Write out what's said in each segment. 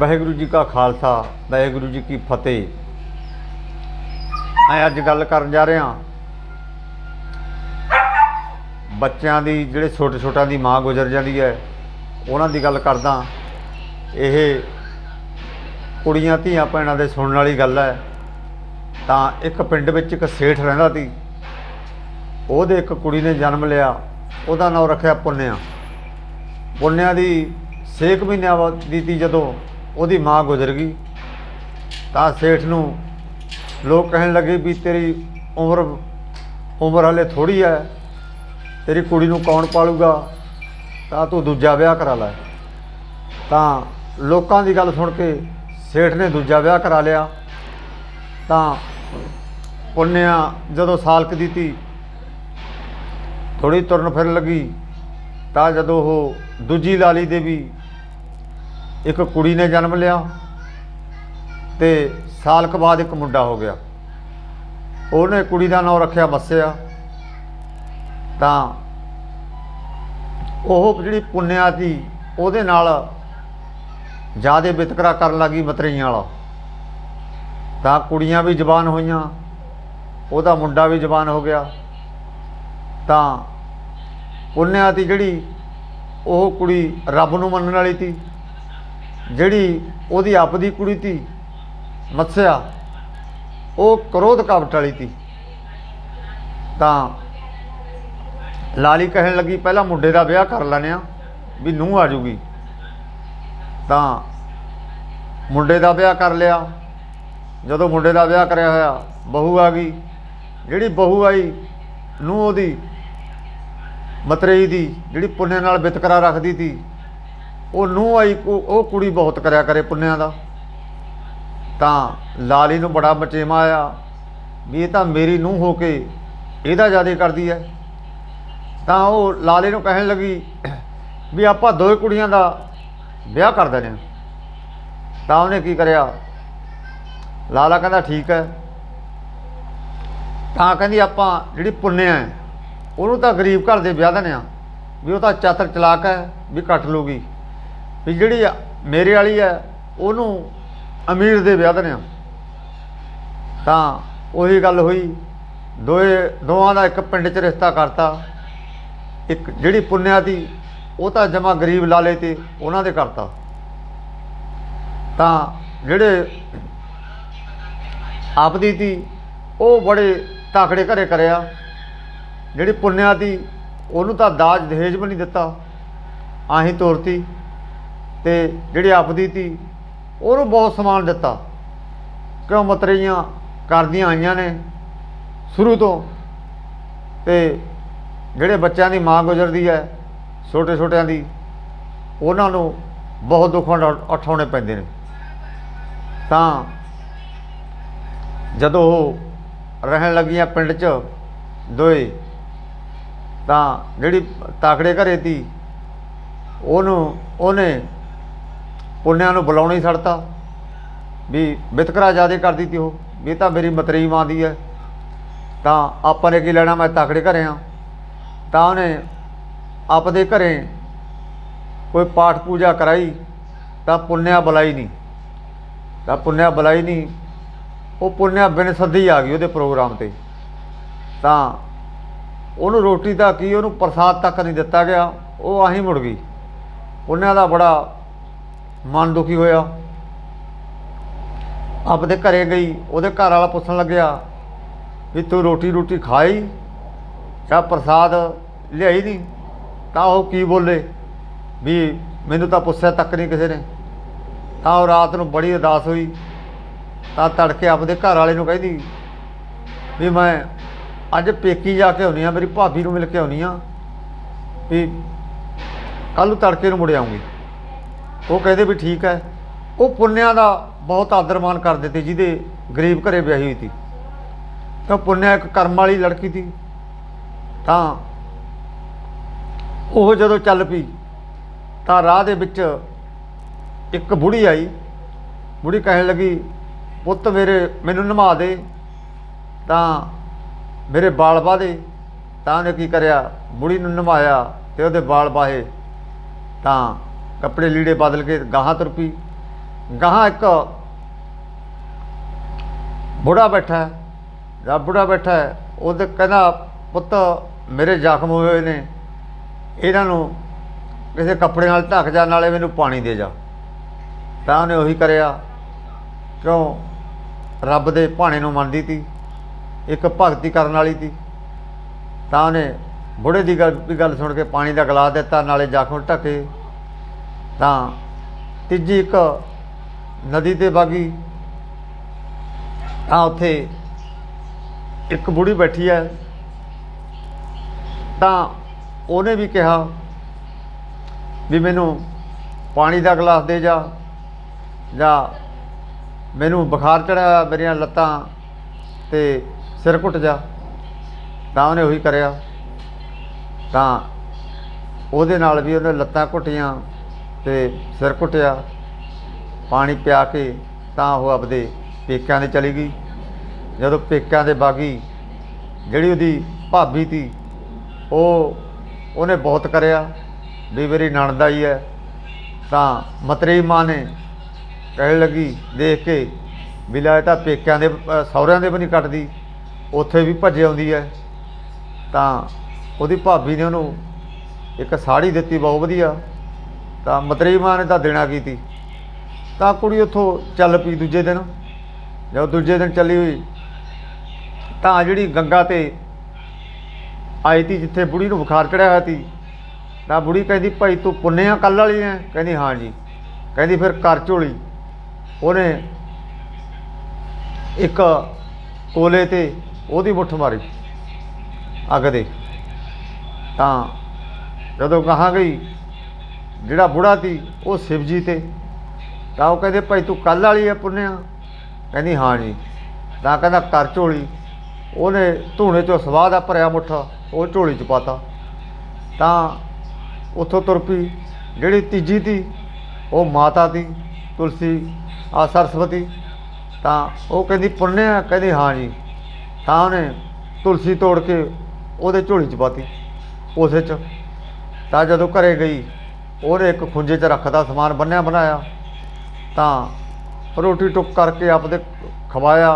ਵਾਹਿਗੁਰੂ ਜੀ ਕਾ ਖਾਲਸਾ, ਵਾਹਿਗੁਰੂ ਜੀ ਕੀ ਫਤਿਹ। ਮੈਂ ਅੱਜ ਗੱਲ ਕਰਨ ਜਾ ਰਿਹਾ ਬੱਚਿਆਂ ਦੀ, ਜਿਹੜੇ ਛੋਟੇ ਛੋਟਿਆਂ ਦੀ ਮਾਂ ਗੁਜ਼ਰ ਜਾਂਦੀ ਹੈ, ਉਹਨਾਂ ਦੀ ਗੱਲ ਕਰਦਾ ਇਹ ਕੁੜੀਆਂ ਧੀਆਂ ਭੈਣਾਂ ਦੇ ਸੁਣਨ ਵਾਲੀ ਗੱਲ ਹੈ। ਤਾਂ ਇੱਕ ਪਿੰਡ ਵਿੱਚ ਇੱਕ ਸੇਠ ਰਹਿੰਦਾ ਸੀ। ਉਹਦੇ ਇੱਕ ਕੁੜੀ ਨੇ ਜਨਮ ਲਿਆ। ਉਹਦਾ ਨਾਮ ਰੱਖਿਆ ਪੁੰਨਿਆ। ਪੁੰਨਿਆ ਦੀ 6 ਮਹੀਨਿਆਂ ਬਾਅਦ ਦੀ ਤੀ ਜਦੋਂ ਉਹਦੀ ਮਾਂ ਗੁਜ਼ਰ ਗਈ। ਤਾਂ ਸੇਠ ਨੂੰ ਲੋਕ ਕਹਿਣ ਲੱਗੇ ਵੀ ਤੇਰੀ ਉਮਰ ਉਮਰ ਹਲੇ ਥੋੜੀ ਹੈ। ਤੇਰੀ ਕੁੜੀ ਨੂੰ ਕੌਣ ਪਾਲੂਗਾ? ਤਾਂ ਤੂੰ ਦੂਜਾ ਵਿਆਹ ਕਰਾ ਲੈ। ਤਾਂ ਲੋਕਾਂ ਦੀ ਗੱਲ ਸੁਣ ਕੇ ਸੇਠ ਨੇ ਦੂਜਾ ਵਿਆਹ ਕਰਾ ਲਿਆ। ਤਾਂ ਪੁੰਨਿਆ ਜਦੋਂ ਸਾਲਕ ਦੀ ਤੀ ਥੋੜੀ ਤੁਰਨ ਫਿਰਨ ਲੱਗੀ, ਤਾਂ ਜਦੋਂ ਉਹ ਦੂਜੀ ਲਾਲੀ ਦੇ ਵੀ ਇੱਕ ਕੁੜੀ ਨੇ ਜਨਮ ਲਿਆ ਤੇ ਸਾਲ ਕੁ ਬਾਅਦ ਇੱਕ ਮੁੰਡਾ ਹੋ ਗਿਆ। ਉਹਨੇ ਕੁੜੀ ਦਾ ਨਾਮ ਰੱਖਿਆ ਮੱਸਿਆ। ਤਾਂ ਉਹ ਜਿਹੜੀ ਪੁੰਨਿਆ ਸੀ, ਉਹਦੇ ਨਾਲ ਜਿਆਦੇ ਵਿਤਕਰਾ ਕਰਨ ਲੱਗੀ ਮਤਰਈਆਂ ਵਾਲਾ। ਤਾਂ ਕੁੜੀਆਂ ਵੀ ਜਵਾਨ ਹੋਈਆਂ, ਉਹਦਾ ਮੁੰਡਾ ਵੀ ਜਵਾਨ ਹੋ ਗਿਆ। ਤਾਂ ਪੁੰਨਿਆ ਦੀ ਜਿਹੜੀ ਉਹ ਕੁੜੀ ਰੱਬ ਨੂੰ ਮੰਨਣ ਵਾਲੀ ਸੀ। ਜਿਹੜੀ ਉਹਦੀ ਆਪਦੀ ਕੁੜੀ ਤੀ, ਮੱਸਿਆ, ਉਹ ਕ੍ਰੋਧ ਕਪਟ ਵਾਲੀ ਤੀ। ਤਾਂ ਲਾਲੀ ਕਹਿਣ ਲੱਗੀ, ਪਹਿਲਾਂ ਮੁੰਡੇ ਦਾ ਵਿਆਹ ਕਰ ਲੈਣੇ ਆ ਵੀ ਨੂੰਹ ਆ ਜੂਗੀ। ਤਾਂ ਮੁੰਡੇ ਦਾ ਵਿਆਹ ਕਰ ਲਿਆ। ਜਦੋਂ ਮੁੰਡੇ ਦਾ ਵਿਆਹ ਕਰਿਆ ਹੋਇਆ, ਬਹੂ ਆ ਗਈ। ਜਿਹੜੀ ਬਹੂ ਆਈ ਨੂੰ ਉਹਦੀ, ਮਤਰੇਈ ਦੀ, ਜਿਹੜੀ ਪੁੰਨੇ ਨਾਲ ਵਿਤਕਰਾ ਰੱਖਦੀ ਸੀ ਉਹ ਨੂੰ ਆਈ ਕੋ- ਉਹ ਕੁੜੀ ਬਹੁਤ ਕਰਿਆ ਕਰੇ ਪੁੰਨਿਆਂ ਦਾ। ਤਾਂ ਲਾਲੀ ਨੂੰ ਬੜਾ ਮਚੇਮਾ ਆਇਆ ਵੀ ਇਹ ਤਾਂ ਮੇਰੀ ਨੂੰ ਹੋ ਕੇ ਇਹਦਾ ਜ਼ਿਆਦਾ ਕਰਦੀ ਹੈ ਤਾਂ ਉਹ ਲਾਲੇ ਨੂੰ ਕਹਿਣ ਲੱਗੀ ਵੀ ਆਪਾਂ ਦੋਏ ਕੁੜੀਆਂ ਦਾ ਵਿਆਹ ਕਰ ਦਿੰਦੇ ਹਾਂ। ਤਾਂ ਉਹਨੇ ਕੀ ਕਰਿਆ? ਲਾਲਾ ਕਹਿੰਦਾ ਠੀਕ ਹੈ ਤਾਂ ਕਹਿੰਦੀ ਆਪਾਂ ਜਿਹੜੀ ਪੁੰਨਿਆ ਉਹਨੂੰ ਤਾਂ ਗਰੀਬ ਘਰ ਦੇ ਵਿਆਹ ਦਿੰਦੇ ਆ ਵੀ ਉਹ ਤਾਂ ਚਾਤਰ ਚਲਾਕ ਹੈ ਵੀ ਕੱਟ ਲੂਗੀ। ਵੀ ਜਿਹੜੀ ਮੇਰੇ ਵਾਲੀ ਹੈ ਉਹਨੂੰ ਅਮੀਰ ਦੇ ਵਿਆਹ ਦਿੰਦੇ ਆ। ਤਾਂ ਉਹੀ ਗੱਲ ਹੋਈ। ਦੋਏ, ਦੋਵਾਂ ਦਾ ਇੱਕ ਪਿੰਡ 'ਚ ਰਿਸ਼ਤਾ ਕਰਤਾ। ਇੱਕ ਜਿਹੜੀ ਪੁੰਨਿਆ ਦੀ, ਉਹ ਤਾਂ ਜਮਾ ਗਰੀਬ ਲਾਲੇ ਤੇ ਉਹਨਾਂ ਦੇ ਕਰਤਾ। ਤਾਂ ਜਿਹੜੇ ਆਪਦੀ ਤੀ ਉਹ ਬੜੇ ਤਾਕੜੇ ਘਰੇ ਕਰਿਆ। ਜਿਹੜੀ ਪੁੰਨਿਆ ਦੀ, ਉਹਨੂੰ ਤਾਂ ਦਾਜ ਦਹੇਜ ਵੀ ਨਹੀਂ ਦਿੱਤਾ। ਆਹੀਂ ਤੋਰਤੀ। ਤੇ ਜਿਹੜੀ ਆਪਦੀ ਤੀ ਉਹਨੂੰ ਬਹੁਤ ਸਮਾਨ ਦਿੱਤਾ। ਕਿਉਂ ਮਤਰਈਆਂ ਕਰਦੀਆਂ ਆਈਆਂ ਨੇ ਸ਼ੁਰੂ ਤੋਂ। ਤੇ ਜਿਹੜੇ ਬੱਚਿਆਂ ਦੀ ਮਾਂ ਗੁਜ਼ਰਦੀ ਹੈ, ਛੋਟੇ ਛੋਟਿਆਂ ਦੀ, ਉਹਨਾਂ ਨੂੰ ਬਹੁਤ ਦੁੱਖ ਉਠਾ- ਉਠਾਉਣੇ ਪੈਂਦੇ ਨੇ। ਤਾਂ ਜਦੋਂ ਉਹ ਰਹਿਣ ਲੱਗੀਆਂ ਪਿੰਡ 'ਚ ਦੋਏ, ਤਾਂ ਜਿਹੜੀ ਤਾਕੜੇ ਘਰੇ ਤੀ ਉਹਨੂੰ ਉਹਨੇ ਪੁੰਨਿਆਂ ਨੂੰ ਬੁਲਾਉਣਾ ਹੀ ਛੱਡਤਾ ਵੀ ਵਿਤਕਰਾ ਜ਼ਿਆਦੇ ਕਰਦੀ ਤੀ ਉਹ। ਵੀ ਤਾਂ ਮੇਰੀ ਮਤਰੀ ਮਾਂ ਦੀ ਹੈ ਤਾਂ ਆਪਾਂ ਨੇ ਕੀ ਲੈਣਾ? ਮੈਂ ਤਕੜੇ ਘਰੇ ਆ। ਤਾਂ ਉਹਨੇ ਆਪਦੇ ਘਰੇ ਕੋਈ ਪਾਠ ਪੂਜਾ ਕਰਾਈ, ਤਾਂ ਪੁੰਨਿਆ ਬੁਲਾਈ ਨਹੀਂ ਤਾਂ ਪੁੰਨਿਆ ਬੁਲਾਈ ਨਹੀਂ ਉਹ ਪੁੰਨਿਆ ਬਿਨ ਸੱਦੀ ਆ ਗਈ ਉਹਦੇ ਪ੍ਰੋਗਰਾਮ ਤੇ। ਤਾਂ ਉਹਨੂੰ ਰੋਟੀ ਤਾਂ ਕੀ, ਉਹਨੂੰ ਪ੍ਰਸਾਦ ਤੱਕ ਨਹੀਂ ਦਿੱਤਾ ਗਿਆ। ਉਹ ਆਹੀਂ ਮੁੜ ਗਈ। ਪੁੰਨਿਆ ਦਾ ਬੜਾ ਮਨ ਦੁਖੀ ਹੋਇਆ। ਆਪਦੇ ਘਰੇ ਗਈ, ਉਹਦੇ ਘਰ ਵਾਲਾ ਪੁੱਛਣ ਲੱਗਿਆ ਵੀ ਤੂੰ ਰੋਟੀ ਰੋਟੀ ਖਾਈ ਜਾਂ ਪ੍ਰਸਾਦ ਲਿਆਈ ਨਹੀਂ ਤਾਂ ਉਹ ਕੀ ਬੋਲੇ? ਵੀ ਮੈਨੂੰ ਤਾਂ ਪੁੱਛਿਆ ਤੱਕ ਨਹੀਂ ਕਿਸੇ ਨੇ। ਤਾਂ ਉਹ ਰਾਤ ਨੂੰ ਬੜੀ ਉਦਾਸ ਹੋਈ। ਤਾਂ ਤੜਕੇ ਆਪਦੇ ਘਰ ਵਾਲੇ ਨੂੰ ਕਹਿੰਦੀ ਵੀ ਮੈਂ ਅੱਜ ਪੇਕੀ ਜਾ ਕੇ ਆਉਣੀ ਆ ਮੇਰੀ ਭਾਬੀ ਨੂੰ ਮਿਲ ਕੇ ਆਉਣੀ ਆ ਵੀ ਕੱਲ ਨੂੰ ਤੜਕੇ ਨੂੰ ਮੁੜ ਆਉਂਗੀ। ਉਹ ਕਹਿੰਦੇ ਵੀ ਠੀਕ ਹੈ। ਉਹ ਪੁੰਨਿਆਂ ਦਾ ਬਹੁਤ ਆਦਰ ਮਾਣ ਕਰਦੇ ਤੇ ਜਿਹਦੇ ਗਰੀਬ ਘਰੇ ਵਿਆਹੀ ਹੋਈ ਸੀ। ਤਾਂ ਪੁੰਨਿਆ ਇੱਕ ਕਰਮ ਵਾਲੀ ਲੜਕੀ ਸੀ। ਤਾਂ ਉਹ ਜਦੋਂ ਚੱਲ ਪਈ, ਤਾਂ ਰਾਹ ਦੇ ਵਿੱਚ ਇੱਕ ਬੁੜੀ ਆਈ। ਬੁੜੀ ਕਹਿਣ ਲੱਗੀ, ਪੁੱਤ ਮੇਰੇ, ਮੈਨੂੰ ਨਮਾ ਦੇ। ਤਾਂ ਮੇਰੇ ਵਾਲ ਬਾਦੇ ਤਾਂ ਉਹਨੇ ਕੀ ਕਰਿਆ? ਬੁੜੀ ਨੂੰ ਨਮਾਇਆ ਤੇ ਉਹਦੇ ਬਾਲ ਬਾਹੇ ਤਾਂ ਕੱਪੜੇ ਲੀੜੇ ਬਦਲ ਕੇ ਗਾਹਾਂ ਤੁਰ ਪਈ। ਗਾਹਾਂ ਇੱਕ ਬੁੜਾ ਬੈਠਾ ਹੈ। ਬੁੜਾ ਬੈਠਾ ਉਹਦੇ ਕਹਿੰਦਾ, ਪੁੱਤ, ਮੇਰੇ ਜ਼ਖਮ ਹੋਏ ਹੋਏ ਨੇ। ਇਹਨਾਂ ਨੂੰ ਕਿਸੇ ਕੱਪੜੇ ਨਾਲ ਢੱਕ ਜਾ, ਨਾਲੇ ਮੈਨੂੰ ਪਾਣੀ ਦੇ ਜਾ। ਤਾਂ ਉਹਨੇ ਉਹੀ ਕਰਿਆ। ਕਿਉਂ? ਰੱਬ ਦੇ ਭਾਣੇ ਨੂੰ ਮੰਨਦੀ ਤੀ। ਇੱਕ ਭਗਤੀ ਕਰਨ ਵਾਲੀ ਤੀ। ਤਾਂ ਉਹਨੇ ਬੁੜੇ ਦੀ ਗੱਲ ਦੀ ਗੱਲ ਸੁਣ ਕੇ ਪਾਣੀ ਦਾ ਗਲਾਸ ਦਿੱਤਾ, ਨਾਲੇ ਜ਼ਖਮ ਢੱਕੇ। ਤਾਂ ਤੀਜੀ ਇੱਕ ਨਦੀ ਤੇ ਬਾਗੀ। ਤਾਂ ਉੱਥੇ ਇੱਕ ਬੁੜੀ ਬੈਠੀ ਹੈ। ਤਾਂ ਉਹਨੇ ਵੀ ਕਿਹਾ ਵੀ ਮੈਨੂੰ ਪਾਣੀ ਦਾ ਗਲਾਸ ਦੇ ਜਾ, ਜਾਂ ਮੈਨੂੰ ਬੁਖਾਰ ਚੜਿਆ ਮੇਰੀਆਂ ਲੱਤਾਂ ਤੇ ਸਿਰ ਘੁੱਟ ਜਾ। ਤਾਂ ਉਹਨੇ ਉਹੀ ਕਰਿਆ। ਤਾਂ ਉਹਦੇ ਨਾਲ ਵੀ ਉਹਨੇ ਲੱਤਾਂ ਘੁੱਟੀਆਂ। ਤੇ ਸਿਰ ਘੁੱਟਿਆ, ਪਾਣੀ ਪਿਆ ਕੇ ਤਾਂ ਉਹ ਆਪਦੇ ਪੇਕਿਆਂ ਦੇ ਚਲੀ ਗਈ। ਜਦੋਂ ਪੇਕਿਆਂ ਦੇ ਬਾਗੀ ਜਿਹੜੀ ਉਹਦੀ ਭਾਬੀ ਤੀ ਉਹ ਉਹਨੇ ਬਹੁਤ ਕਰਿਆ ਵੀ ਮੇਰੀ ਨਣਦ ਆਈ ਹੈ। ਤਾਂ ਮਤਰੇਈ ਮਾਂ ਨੇ ਕਹਿਣ ਲੱਗੀ ਦੇਖ ਕੇ ਵੀ ਲੈ ਤਾਂ ਪੇਕਿਆਂ ਦੇ ਸਹੁਰਿਆਂ ਦੇ ਵੀ ਨਹੀਂ ਕੱਟਦੀ, ਉੱਥੇ ਵੀ ਭੱਜ ਆਉਂਦੀ ਹੈ। ਤਾਂ ਉਹਦੀ ਭਾਬੀ ਨੇ ਉਹਨੂੰ ਇੱਕ ਸਾੜੀ ਦਿੱਤੀ ਬਹੁਤ ਵਧੀਆ। ਤਾਂ ਮਤਰੇਈ ਮਾਂ ਨੇ ਤਾਂ ਦੇਣਾ ਕੀਤੀ ਤਾਂ ਕੁੜੀ ਉੱਥੋਂ ਚੱਲ ਪਈ ਦੂਜੇ ਦਿਨ। ਜਦੋਂ ਦੂਜੇ ਦਿਨ ਚੱਲੀ ਹੋਈ, ਤਾਂ ਜਿਹੜੀ ਗੰਗਾ ਤੇ ਆਈ ਤੀ ਜਿੱਥੇ ਬੁੜੀ ਨੂੰ ਬੁਖਾਰ ਚੜਿਆ ਹੋਇਆ ਸੀ, ਤਾਂ ਬੁੜੀ ਕਹਿੰਦੀ, ਭਾਈ ਤੂੰ ਪੁੰਨਿਆ ਕੱਲ ਵਾਲੀ ਹੈ ਕਹਿੰਦੀ, ਹਾਂ ਜੀ। ਕਹਿੰਦੀ, ਫਿਰ ਕਰ ਝੋਲੀ। ਉਹਨੇ ਇੱਕ ਕੋਲੇ ਤੇ ਉਹਦੀ ਮੁੱਠ ਮਾਰੀ, ਅੱਗ ਦੇ। ਤਾਂ ਜਦੋਂ ਕਹਾਂ ਗਈ ਜਿਹੜਾ ਬੁੜਾ ਸੀ, ਉਹ ਸ਼ਿਵਜੀ ਤੇ। ਤਾਂ ਉਹ ਕਹਿੰਦੇ, ਭਾਈ ਤੂੰ ਕੱਲ ਵਾਲੀ ਹੈ ਪੁੰਨਿਆ? ਕਹਿੰਦੀ, ਹਾਂ ਜੀ। ਤਾਂ ਕਹਿੰਦਾ ਕਰ ਝੋਲੀ। ਉਹਨੇ ਧੂਣੇ ਚੋਂ ਸਵਾਹ ਦਾ ਭਰਿਆ ਮੁੱਠਾ, ਉਹ ਝੋਲੀ ਚ ਪਾਤਾ। ਤਾਂ ਉੱਥੋਂ ਤੁਰ ਪਈ। ਜਿਹੜੀ ਤੀਜੀ ਤੀ, ਉਹ ਮਾਤਾ ਤੀ, ਤੁਲਸੀ ਆ ਸਰਸਵਤੀ। ਤਾਂ ਉਹ ਕਹਿੰਦੀ, ਪੁੰਨਿਆ? ਕਹਿੰਦੀ, ਹਾਂ ਜੀ। ਤਾਂ ਉਹਨੇ ਤੁਲਸੀ ਤੋੜ ਕੇ ਉਹਦੇ ਝੋਲੀ ਚ ਪਾਤੀ, ਉਸੇ ਚ ਤਾਂ ਜਦੋਂ ਘਰੇ ਗਈ ਉਹਨੇ ਇੱਕ ਖੁੰਝੇ 'ਚ ਰੱਖਦਾ, ਸਮਾਨ ਬੰਨਿਆ ਬਣਾਇਆ। ਤਾਂ ਰੋਟੀ ਟੁੱਕ ਕਰਕੇ ਆਪਦੇ ਖਵਾਇਆ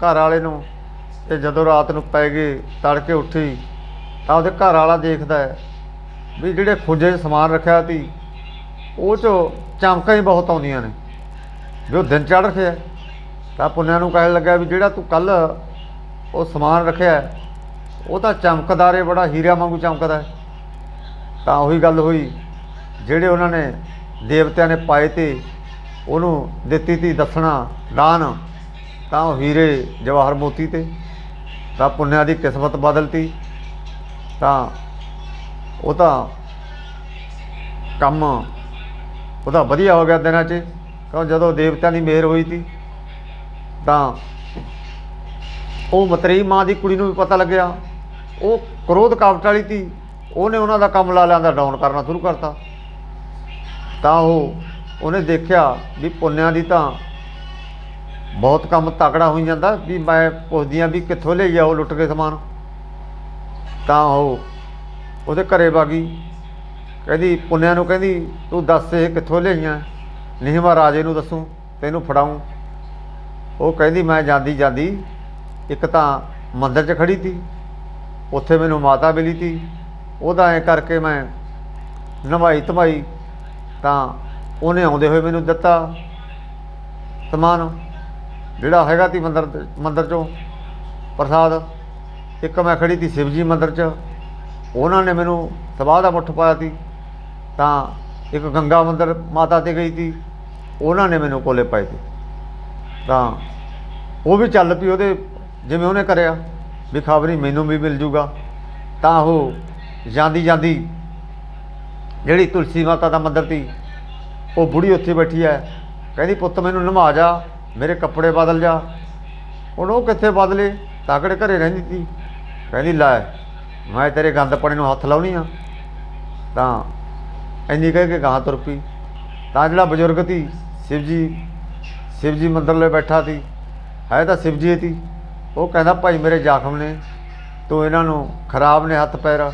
ਘਰ ਵਾਲੇ ਨੂੰ ਤੇ ਜਦੋਂ ਰਾਤ ਨੂੰ ਪੈ ਗਏ ਤੜਕੇ ਉੱਠੀ, ਤਾਂ ਉਹਦੇ ਘਰ ਵਾਲਾ ਦੇਖਦਾ ਹੈ ਵੀ ਜਿਹੜੇ ਖੁੰਝੇ 'ਚ ਸਮਾਨ ਰੱਖਿਆ ਸੀ, ਉਹ 'ਚੋਂ ਚਮਕਾਂ ਹੀ ਬਹੁਤ ਆਉਂਦੀਆਂ ਨੇ। ਵੀ ਉਹ ਦਿਨ ਚੜ ਰਿਹਾ ਤਾਂ ਪੁੰਨਿਆ ਨੂੰ ਕਹਿਣ ਲੱਗਾ ਵੀ ਜਿਹੜਾ ਤੂੰ ਕੱਲ ਉਹ ਸਮਾਨ ਰੱਖਿਆ ਉਹ ਤਾਂ ਚਮਕਦਾਰ ਬੜਾ ਹੀਰਿਆ ਵਾਂਗੂ ਚਮਕਦਾ ਤਾਂ ਉਹੀ ਗੱਲ ਹੋਈ। ਜਿਹੜੇ ਉਹਨਾਂ ਨੇ ਦੇਵਤਿਆਂ ਨੇ ਪਾਏ ਤੇ ਉਹਨੂੰ ਦਿੱਤੀ ਤੀ ਦੱਸਣਾ, ਦਾਨ, ਤਾਂ ਉਹ ਹੀਰੇ ਜਵਾਹਰ ਮੋਤੀ ਤੇ, ਤਾਂ ਪੁੰਨਿਆ ਦੀ ਕਿਸਮਤ ਬਦਲਤੀ, ਤਾਂ ਉਹ ਤਾਂ ਕੰਮ ਉਹਦਾ ਵਧੀਆ ਹੋ ਗਿਆ ਦਿਨਾਂ 'ਚ, ਕਿਉਂ ਜਦੋਂ ਦੇਵਤਿਆਂ ਦੀ ਮਿਹਰ ਹੋਈ ਤੀ, ਤਾਂ ਉਹ ਮਤਰੇਈ ਮਾਂ ਦੀ ਕੁੜੀ ਨੂੰ ਵੀ ਪਤਾ ਲੱਗਿਆ, ਉਹ ਕ੍ਰੋਧ ਕਾਵਟ ਵਾਲੀ ਤੀ, ਉਹਨੇ ਉਹਨਾਂ ਦਾ ਕੰਮ ਲਾ ਲਿਆਂਦਾ, ਡਾਊਨ ਕਰਨਾ ਸ਼ੁਰੂ ਕਰਤਾ। ਤਾਂ ਉਹ, ਉਹਨੇ ਦੇਖਿਆ ਵੀ ਪੁੰਨਿਆਂ ਦੀ ਤਾਂ ਬਹੁਤ ਕੰਮ ਤਕੜਾ ਹੋਈ ਜਾਂਦਾ ਵੀ ਮੈਂ ਪੁੱਛਦੀਆਂ ਵੀ ਕਿੱਥੋਂ ਲਈ ਉਹ ਲੁੱਟ ਕੇ ਸਮਾਨ। ਤਾਂ ਉਹ, ਉਹਦੇ ਘਰੇ ਬਾਗੀ ਕਹਿੰਦੀ, ਪੁੰਨਿਆਂ ਨੂੰ ਕਹਿੰਦੀ, ਤੂੰ ਦੱਸ ਇਹ ਕਿੱਥੋਂ ਲਈਆਂ ਨਹੀਂ ਮੈਂ ਰਾਜੇ ਨੂੰ ਦੱਸੂ, ਤੈਨੂੰ ਫੜਾਉਂ। ਉਹ ਕਹਿੰਦੀ, ਮੈਂ ਜਾਂਦੀ ਜਾਂਦੀ, ਇੱਕ ਤਾਂ ਮੰਦਰ 'ਚ ਖੜੀ ਸੀ ਉੱਥੇ ਮੈਨੂੰ ਮਾਤਾ ਮਿਲੀ ਸੀ ਉਹਦਾ ਐ ਕਰਕੇ ਮੈਂ ਨਵਾਈ ਧਮਾਈ ਤਾਂ ਉਹਨੇ ਆਉਂਦੇ ਹੋਏ ਮੈਨੂੰ ਦਿੱਤਾ ਸਮਾਨ। ਜਿਹੜਾ ਹੈਗਾ ਤੀ ਮੰਦਰ ਮੰਦਰ 'ਚੋਂ ਪ੍ਰਸਾਦ। ਇੱਕ ਮੈਂ ਖੜੀ ਤੀ ਸ਼ਿਵਜੀ ਮੰਦਰ 'ਚ। ਉਹਨਾਂ ਨੇ ਮੈਨੂੰ ਸਵਾਹ ਦਾ ਮੁੱਠ ਪਾਇਆ ਤੀ ਤਾਂ ਇੱਕ ਗੰਗਾ ਮੰਦਰ ਮਾਤਾ ਤੇ ਗਈ ਤੀ ਉਹਨਾਂ ਨੇ ਮੈਨੂੰ ਕੋਲੇ ਪਾਏ ਤੀ ਤਾਂ ਉਹ ਵੀ ਚੱਲ ਪਈ ਉਹਦੇ ਜਿਵੇਂ ਉਹਨੇ ਕਰਿਆ। ਵੀ ਖਬਰੀ ਮੈਨੂੰ ਵੀ ਮਿਲ ਜੂਗਾ। ਤਾਂ ਉਹ ਜਾਂਦੀ ਜਾਂਦੀ ਜਿਹੜੀ ਤੁਲਸੀ ਮਾਤਾ ਦਾ ਮੰਦਿਰ ਸੀ, ਉਹ ਬੁੜੀ ਉੱਥੇ ਬੈਠੀ ਹੈ। ਕਹਿੰਦੀ, ਪੁੱਤ, ਮੈਨੂੰ ਨਵਾ ਜਾ, ਮੇਰੇ ਕੱਪੜੇ ਬਦਲ ਜਾ। ਹੁਣ ਉਹ ਕਿੱਥੇ ਬਦਲੇ? ਤਾਕੜੇ ਘਰੇ ਰਹਿੰਦੀ ਸੀ। ਕਹਿੰਦੀ, ਲੈ, ਮੈਂ ਤੇਰੇ ਗੰਦ ਪਾਣੀ ਨੂੰ ਹੱਥ ਲਾਉਣੀ ਆ। ਤਾਂ ਇੰਨੀ ਕਹਿ ਕੇ ਗਾਂ ਤੁਰ ਪਈ। ਤਾਂ ਜਿਹੜਾ ਬਜ਼ੁਰਗ ਸੀ, ਸ਼ਿਵਜੀ ਸ਼ਿਵਜੀ ਮੰਦਰ ਲਈ ਬੈਠਾ ਸੀ। ਹੈ ਤਾਂ ਸ਼ਿਵਜੀ ਸੀ। ਉਹ ਕਹਿੰਦਾ, ਭਾਈ, ਮੇਰੇ ਜ਼ਖਮ ਨੇ। ਤੂੰ ਇਹਨਾਂ ਨੂੰ ਖਰਾਬ ਨੇ ਹੱਥ ਪੈਰ।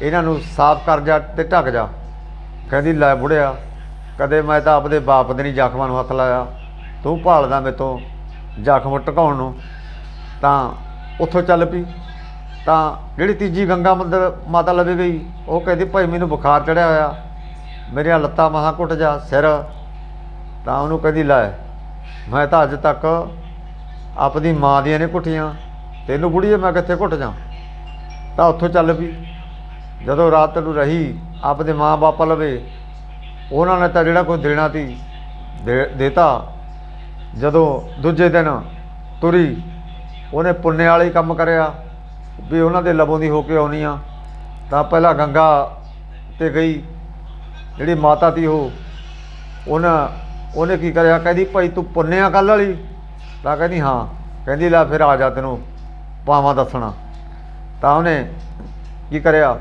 ਇਹਨਾਂ ਨੂੰ ਸਾਫ਼ ਕਰ ਜਾ ਤੇ ਢੱਕ ਜਾ। ਕਹਿੰਦੀ, ਲੈ ਬੁੜਿਆ, ਕਦੇ ਮੈਂ ਤਾਂ ਆਪਦੇ ਬਾਪ ਦੇ ਨਹੀਂ ਜ਼ਖਮਾਂ ਨੂੰ ਹੱਥ ਲਾਇਆ। ਤੂੰ ਭਾਲਦਾ ਮੇਰੇ ਤੋਂ ਜ਼ਖਮ ਟਿਕਾਉਣ ਨੂੰ। ਤਾਂ ਉੱਥੋਂ ਚੱਲ ਪਈ। ਤਾਂ ਜਿਹੜੀ ਤੀਜੀ ਗੰਗਾ ਮੰਦਰ ਮਾਤਾ ਲਵੇ ਗਈ, ਉਹ ਕਹਿੰਦੀ, ਭਾਈ, ਮੈਨੂੰ ਬੁਖਾਰ ਚੜਿਆ ਹੋਇਆ। ਮੇਰੀਆਂ ਲੱਤਾਂ ਮਹਾਂ ਘੁੱਟ ਜਾ, ਸਿਰ। ਤਾਂ ਉਹਨੂੰ ਕਹਿੰਦੀ, ਲੈ, ਮੈਂ ਤਾਂ ਅੱਜ ਤੱਕ ਆਪਣੀ ਮਾਂ ਦੀਆਂ ਨੇ ਘੁੱਟੀਆਂ ਤੈਨੂੰ ਬੁੜੀਏ, ਮੈਂ ਕਿੱਥੇ ਘੁੱਟ ਜਾ ਤਾਂ ਉੱਥੋਂ ਚੱਲ ਪਈ। ਜਦੋਂ ਰਾਤ ਨੂੰ ਰਹੀ ਆਪਦੇ ਮਾਂ ਬਾਪਾ ਲਵੇ, ਉਹਨਾਂ ਨੇ ਤਾਂ ਜਿਹੜਾ ਕੋਈ ਦੇਣਾ ਸੀ ਦੇਤਾ। ਜਦੋਂ ਦੂਜੇ ਦਿਨ ਤੁਰੀ, ਉਹਨੇ ਪੁੰਨੇ ਵਾਲੇ ਕੰਮ ਕਰਿਆ, ਵੀ ਉਹਨਾਂ ਦੇ ਲਬੋਂ ਦੀ ਹੋ ਕੇ ਆਉਣੀ ਆ। ਤਾਂ ਪਹਿਲਾਂ ਗੰਗਾ ਤੇ ਗਈ, ਜਿਹੜੀ ਮਾਤਾ ਤੀ ਉਹ। ਉਹਨਾਂ, ਉਹਨੇ ਕੀ ਕਰਿਆ? ਕਹਿੰਦੀ, ਭਾਈ ਤੂੰ ਪੁੰਨਿਆ ਕੱਲ ਵਾਲੀ? ਤਾਂ ਕਹਿੰਦੀ, ਹਾਂ। ਕਹਿੰਦੀ, ਲੈ ਫਿਰ ਆ ਜਾ ਤੈਨੂੰ ਪਾਵਾਂ ਦੱਸਣਾ। ਤਾਂ ਉਹਨੇ ਕੀ ਕਰਿਆ?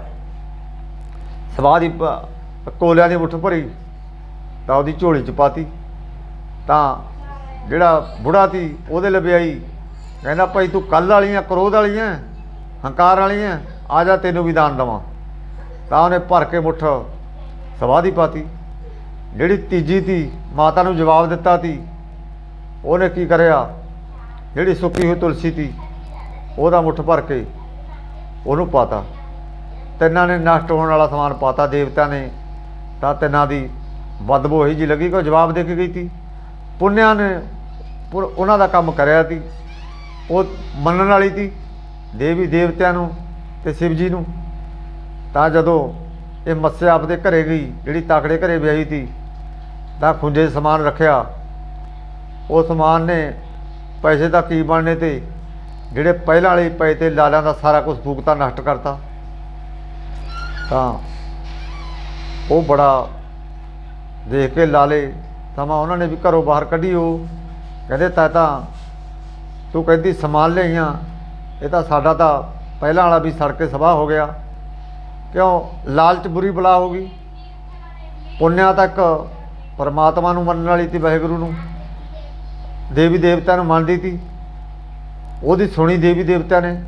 ਸਵਾਹ ਦੀ ਪ- ਕੋਲਿਆਂ ਦੀ ਮੁੱਠ ਭਰੀ ਤਾਂ ਉਹਦੀ ਝੋਲੀ ਚ ਪਾਤੀ। ਤਾਂ ਜਿਹੜਾ ਬੁੜਾ ਤੀ ਉਹਦੇ ਲਵਿਆਈ ਕਹਿੰਦਾ, ਭਾਈ ਤੂੰ ਕੱਲ ਵਾਲੀਆਂ ਕ੍ਰੋਧ ਵਾਲੀਆਂ ਹੰਕਾਰ ਵਾਲੀਆਂ ਆ ਜਾ ਤੈਨੂੰ ਵੀ ਦਾਨ ਦੇਵਾਂ। ਤਾਂ ਉਹਨੇ ਭਰ ਕੇ ਮੁੱਠ ਸਵਾਹ ਦੀ ਪਾਤੀ। ਜਿਹੜੀ ਤੀਜੀ ਤੀ ਮਾਤਾ ਨੂੰ ਜਵਾਬ ਦਿੱਤਾ ਤੀ ਉਹਨੇ ਕੀ ਕਰਿਆ? ਜਿਹੜੀ ਸੁੱਕੀ ਹੋਈ ਤੁਲਸੀ ਤੀ ਉਹਦਾ ਮੁੱਠ ਭਰ ਕੇ ਉਹਨੂੰ ਪਾਤਾ। ਤਿੰਨਾਂ ਨੇ ਨਸ਼ਟ ਹੋਣ ਵਾਲਾ ਸਮਾਨ ਪਾਤਾ ਦੇਵਤਾ ਨੇ। ਤਾਂ ਤਿੰਨਾਂ ਦੀ ਬਦਬੂ ਹੀ ਜੀ ਲੱਗੀ ਕੋਈ ਜਵਾਬ ਦੇ ਕੇ ਗਈ ਸੀ। ਪੁੰਨਿਆਂ ਨੇ ਪੁਰ- ਉਹਨਾਂ ਦਾ ਕੰਮ ਕਰਿਆ ਤੀ ਉਹ ਮੰਨਣ ਵਾਲੀ ਤੀ ਦੇਵੀ ਦੇਵਤਿਆਂ ਨੂੰ ਤੇ ਸ਼ਿਵ ਜੀ ਨੂੰ। ਤਾਂ ਜਦੋਂ ਇਹ ਮੱਸਿਆ ਆਪਦੇ ਘਰੇ ਗਈ, ਜਿਹੜੀ ਤਾਕੜੇ ਘਰੇ ਵਿਆਹੀ ਸੀ, ਤਾਂ ਖੁੰਝੇ ਸਮਾਨ ਰੱਖਿਆ। ਉਹ ਸਮਾਨ ਨੇ ਪੈਸੇ ਦਾ ਕੀ ਬਣਨੇ ਤੇ, ਜਿਹੜੇ ਪਹਿਲਾਂ ਵਾਲੇ ਪਏ ਤੇ ਲਾਲਾਂ ਦਾ ਸਾਰਾ ਕੁਝ ਫੂਕਤਾ, ਨਸ਼ਟ ਕਰਤਾ। ਤਾਂ ਉਹ ਬੜਾ ਦੇਖ ਕੇ ਲਾਲੇ ਸਮਾਂ ਉਹਨਾਂ ਨੇ ਵੀ ਘਰੋਂ ਬਾਹਰ ਕੱਢੀ ਉਹ। ਕਹਿੰਦੇ, ਤਾ, ਤਾਂ, ਤੂੰ ਕਹਿੰਦੀ ਸਮਾਨ ਲਈਆਂ ਇਹ ਤਾਂ ਸਾਡਾ ਤਾਂ ਪਹਿਲਾਂ ਵਾਲਾ ਵੀ ਸੜ ਕੇ ਸਵਾਹ ਹੋ ਗਿਆ। ਕਿਉਂ? ਲਾਲਚ ਬੁਰੀ ਬਲਾ ਹੋ ਗਈ। ਪੁੰਨਿਆ ਤੱਕ ਪਰਮਾਤਮਾ ਨੂੰ ਮੰਨਣ ਵਾਲੀ ਤੀ ਵਾਹਿਗੁਰੂ ਨੂੰ। ਦੇਵੀ ਦੇਵਤਾ ਨੂੰ ਮੰਨਦੀ ਤੀ। ਉਹਦੀ ਸੁਣੀ ਦੇਵੀ ਦੇਵਤਾ ਨੇ।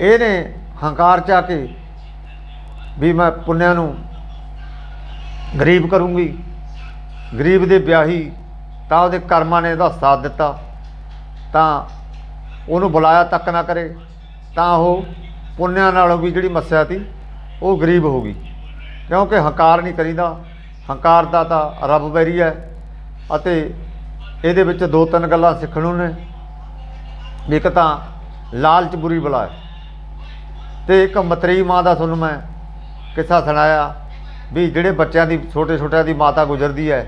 ਇਹਨੇ ਹੰਕਾਰ ਚ ਆ ਕੇ ਵੀ ਮੈਂ ਪੁੰਨਿਆ ਨੂੰ ਗਰੀਬ ਕਰੂੰਗੀ। ਗਰੀਬ ਦੇ ਵਿਆਹੀ ਤਾਂ ਉਹਦੇ ਕਰਮਾਂ ਨੇ ਇਹਦਾ ਸਾਥ ਦਿੱਤਾ। ਤਾਂ ਉਹਨੂੰ ਬੁਲਾਇਆ ਤੱਕ ਨਾ ਕਰੇ। ਤਾਂ ਉਹ ਪੁੰਨਿਆਂ ਨਾਲੋਂ ਵੀ ਜਿਹੜੀ ਮੱਸਿਆ ਸੀ, ਉਹ ਗਰੀਬ ਹੋ ਗਈ। ਕਿਉਂਕਿ ਹੰਕਾਰ ਨਹੀਂ ਕਰੀਦਾ। ਹੰਕਾਰ ਦਾ ਤਾਂ ਰੱਬ ਵੈਰੀ ਹੈ ਅਤੇ ਇਹਦੇ ਵਿੱਚ ਦੋ ਤਿੰਨ ਗੱਲਾਂ ਸਿੱਖਣ ਨੂੰ ਨੇ। ਇੱਕ ਤਾਂ ਲਾਲਚ ਬੁਰੀ ਬਲਾ ਹੈ। ਤੇ ਇੱਕ ਮਤਰੀ ਮਾਂ ਦਾ ਤੁਹਾਨੂੰ ਮੈਂ ਕਿੱਸਾ ਸੁਣਾਇਆ ਵੀ ਜਿਹੜੇ ਬੱਚਿਆਂ ਦੀ ਛੋਟੇ ਛੋਟਿਆਂ ਦੀ ਮਾਤਾ ਗੁਜ਼ਰਦੀ ਹੈ,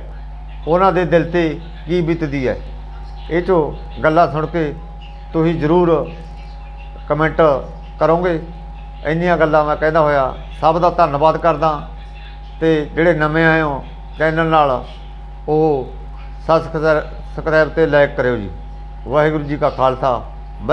ਉਹਨਾਂ ਦੇ ਦਿਲ ਤੇ ਕੀ ਬੀਤਦੀ ਹੈ? ਇਹ ਚੋਂ ਗੱਲਾਂ ਸੁਣ ਕੇ ਤੁਸੀਂ ਜ਼ਰੂਰ ਕਮੈਂਟ ਕਰੋਗੇ। ਇੰਨੀਆਂ ਗੱਲਾਂ ਮੈਂ ਕਹਿੰਦਾ ਹੋਇਆ, ਸਭ ਦਾ ਧੰਨਵਾਦ ਕਰਦਾ ਤੇ ਜਿਹੜੇ ਨਵੇਂ ਆਏ ਹੋ ਚੈਨਲ ਨਾਲ, ਉਹ ਸਬਸਕ੍ਰਾਈਬ ਤੇ ਲਾਈਕ ਕਰਿਓ ਜੀ। ਵਾਹਿਗੁਰੂ ਜੀ ਕਾ ਖਾਲਸਾ।